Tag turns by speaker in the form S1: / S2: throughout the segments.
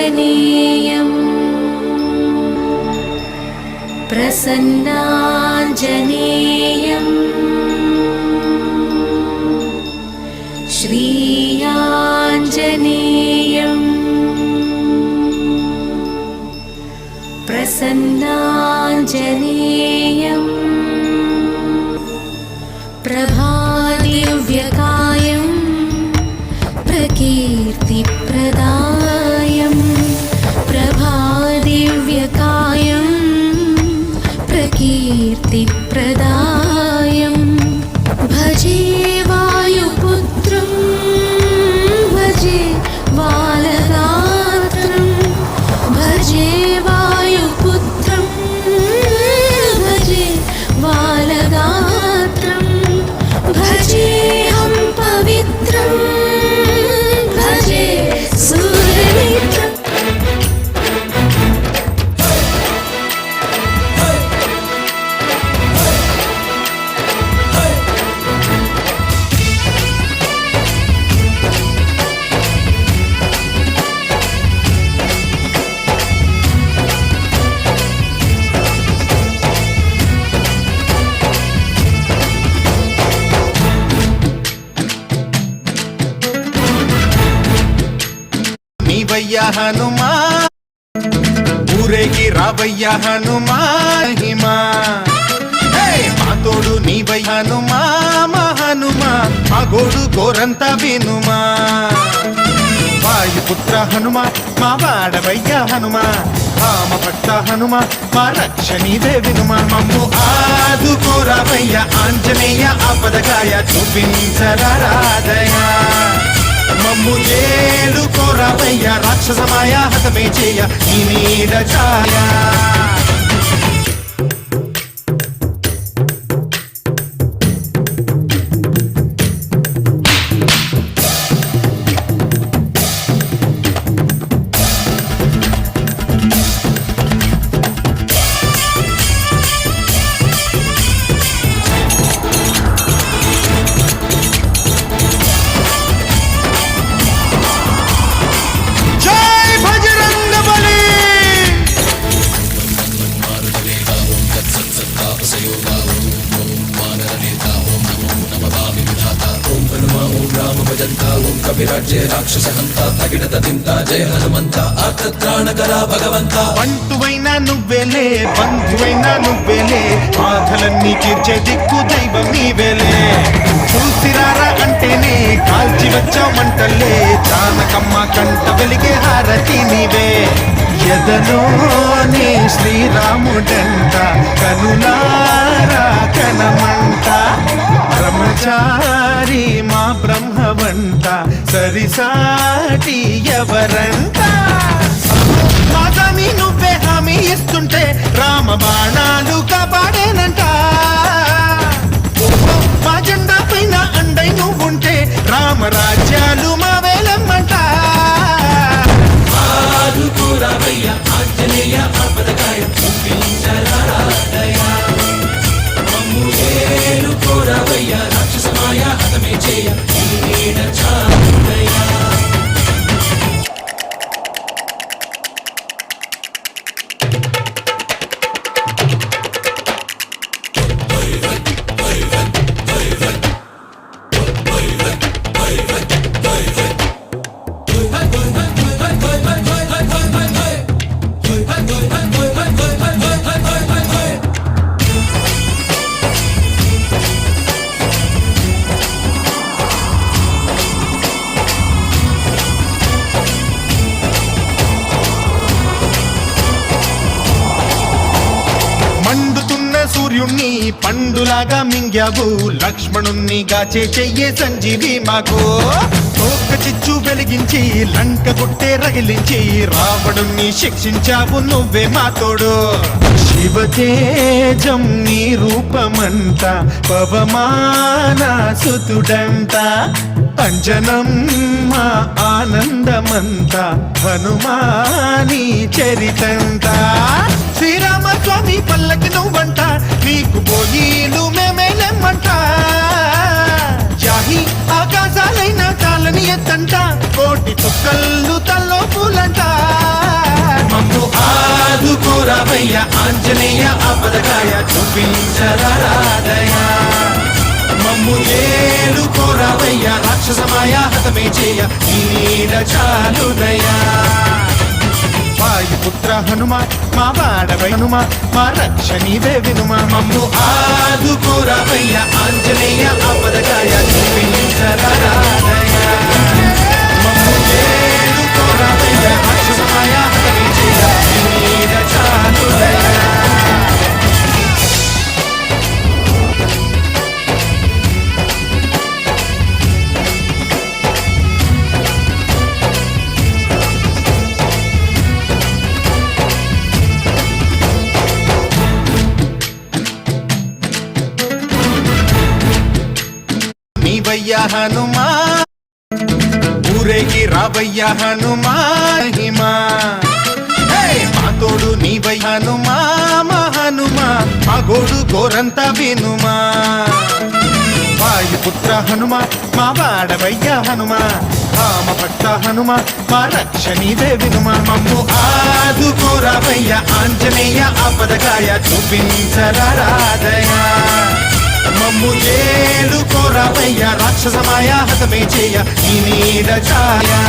S1: श्रीयाञ्जनेयम् प्रसन्नाञ्जनेयम्। श्रीयाञ्जनेयम्। प्रसन्नाञ्जनेयम्। प्रभादिव्यकायम्
S2: నీవయ్య హనుమా. ఊరేగి రావయ్య హనుమా హిమా హే, మా హనుమా మహనుమా మగోడు గోరంత వినుమా. వాయుపుత్ర హనుమా మా వాడవయ్య హనుమా. రామ భక్త హనుమా మా రక్షణీదే వినుమా మమ్ము ఆదుకోరావయ్య ఆంజనేయ ఆపదగాయ చూపించరాదయా మమ్ము జేలు కోరావయ్య రాక్షసమాయ హతమే చేయ నీ మీద ఛాయా.
S3: ಕವಿರಾಜ್ಯ ರಾಕ್ಷಸ ಹಂತ ತಗಿಡದ ತಿಂತ ಜಯ ಹನುಮಂತ ಆತತ್ರಾಣಕರ ಭಗವಂತ
S2: బంటువైనా నువ్వేలే బంధువైనా నువ్వేలే బాధలన్నీ తీర్చే దిక్కు దైవం నీవేలే చూసిరారా అంటేనే కాల్చి వచ్చామంటలే జానకమ్మ కంట వెలిగే హారతి నీవే ఎదలోనే శ్రీరాముడంట కనులారా కనమంట బ్రహ్మచారి మా బ్రహ్మవంట సరిసాటి ఎవరంట పండులాగా లక్ష్మణుణ్ణి గాచే చెయ్యే సంజీవి మాకు. తోక చిచ్చు వెలిగించి లంక గుట్టే రగిలించి రావణుణ్ణి శిక్షించావు నువ్వే మా తోడు. శివతేజం నీ రూపమంట పవమానా సుతుడంతా. అంజనమ్మ మా ఆనందమంత హనుమాని చరితంత శ్రీరామ స్వామి పల్లకి నువ్వంట నీకు పోయిలు మేమేలేమంట జాహి ఆకాశాలైన కాలని ఎత్తంట కోటి చుక్కళ్ళు తల్లో పూలంట. మమ్ము కోరావయ్య ఆంజనేయ అపదకాయ చూపించరాదయా మమ్ము ఏలు కోరావయ్య రాక్షసమాయ హతమే చేయ నీడ చాలుదయా వాయుపుత్ర హనుమ మా వాడవై హనుమ మా రక్ష నీవే వినుమ మమ్ము ఆదుకోరావయ్య ఆంజనేయ ఆపదగాయ చూపించరాదయ మమ్ము ఏలుకోరావయ్య రాక్షసమాయ నీవయ్యా హనుమా. ఊరేగి రావయ్యా హనుమా హిమా హే, మా నీవై హనుమా మహనుమా మగోడు గోరంత వినుమా. వాయుపుత్ర హనుమ మా వాడవయ్యా హనుమ. రామ భక్త హనుమ మా రక్ష నీవే వినుమ. మమ్ము ఆదుకోరావయ్య ఆంజనేయ ఆపదగాయ చూపించరాదయ మమ్ము ఏలుకోరావయ్య రాక్షసమాయ హతమే చేయ నీ నీడ ఛాయా.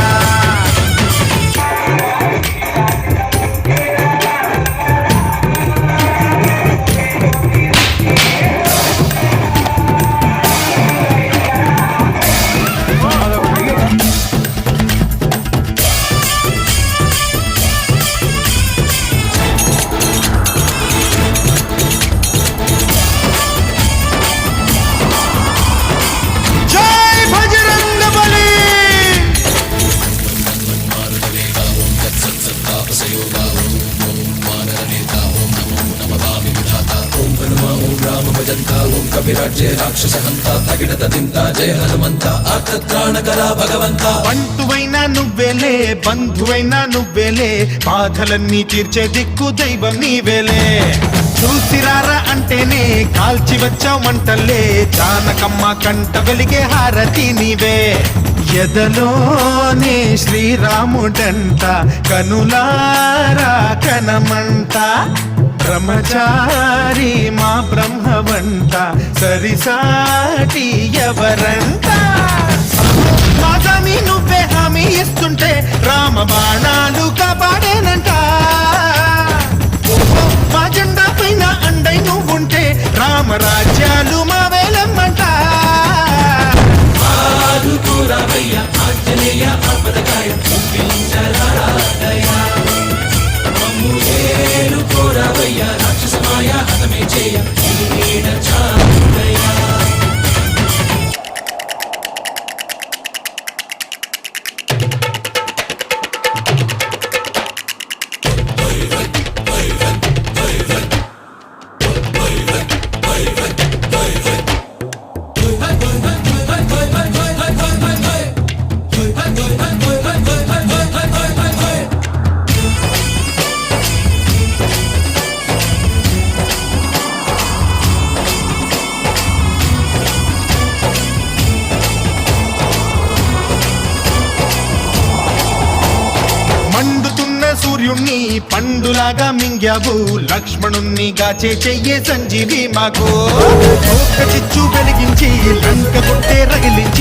S3: కపిరాజ్య తగిడత తింత జయ హనుమంత ఆర్తత్రాణకరా భగవంత.
S2: బంటువైనా నువ్వేలే బంధువైనా నువ్వేలే బాధలన్నీ తీర్చే దిక్కు దైవం నీవేలే చూసిరారా అంటేనే కాల్చి వచ్చామంటలే మంటల్లే జానకమ్మ కంట వెలిగే హారతి నీవే. ఎదలోనే శ్రీరాముడంట కనులారా కనమంట. బ్రహ్మచారి మా బ్రహ్మవంట సరిసాటి ఎవరంట? మాదామి నువ్వే హామీ ఇస్తుంటే రామ బాణాలు కాపాడేనంట. పండులాగా మింగావు. లక్ష్మణుణ్ణి గాచే చెయ్యే సంజీవి మాకు. చిచ్చు వెలిగించి లంక కొట్టే రగిలించి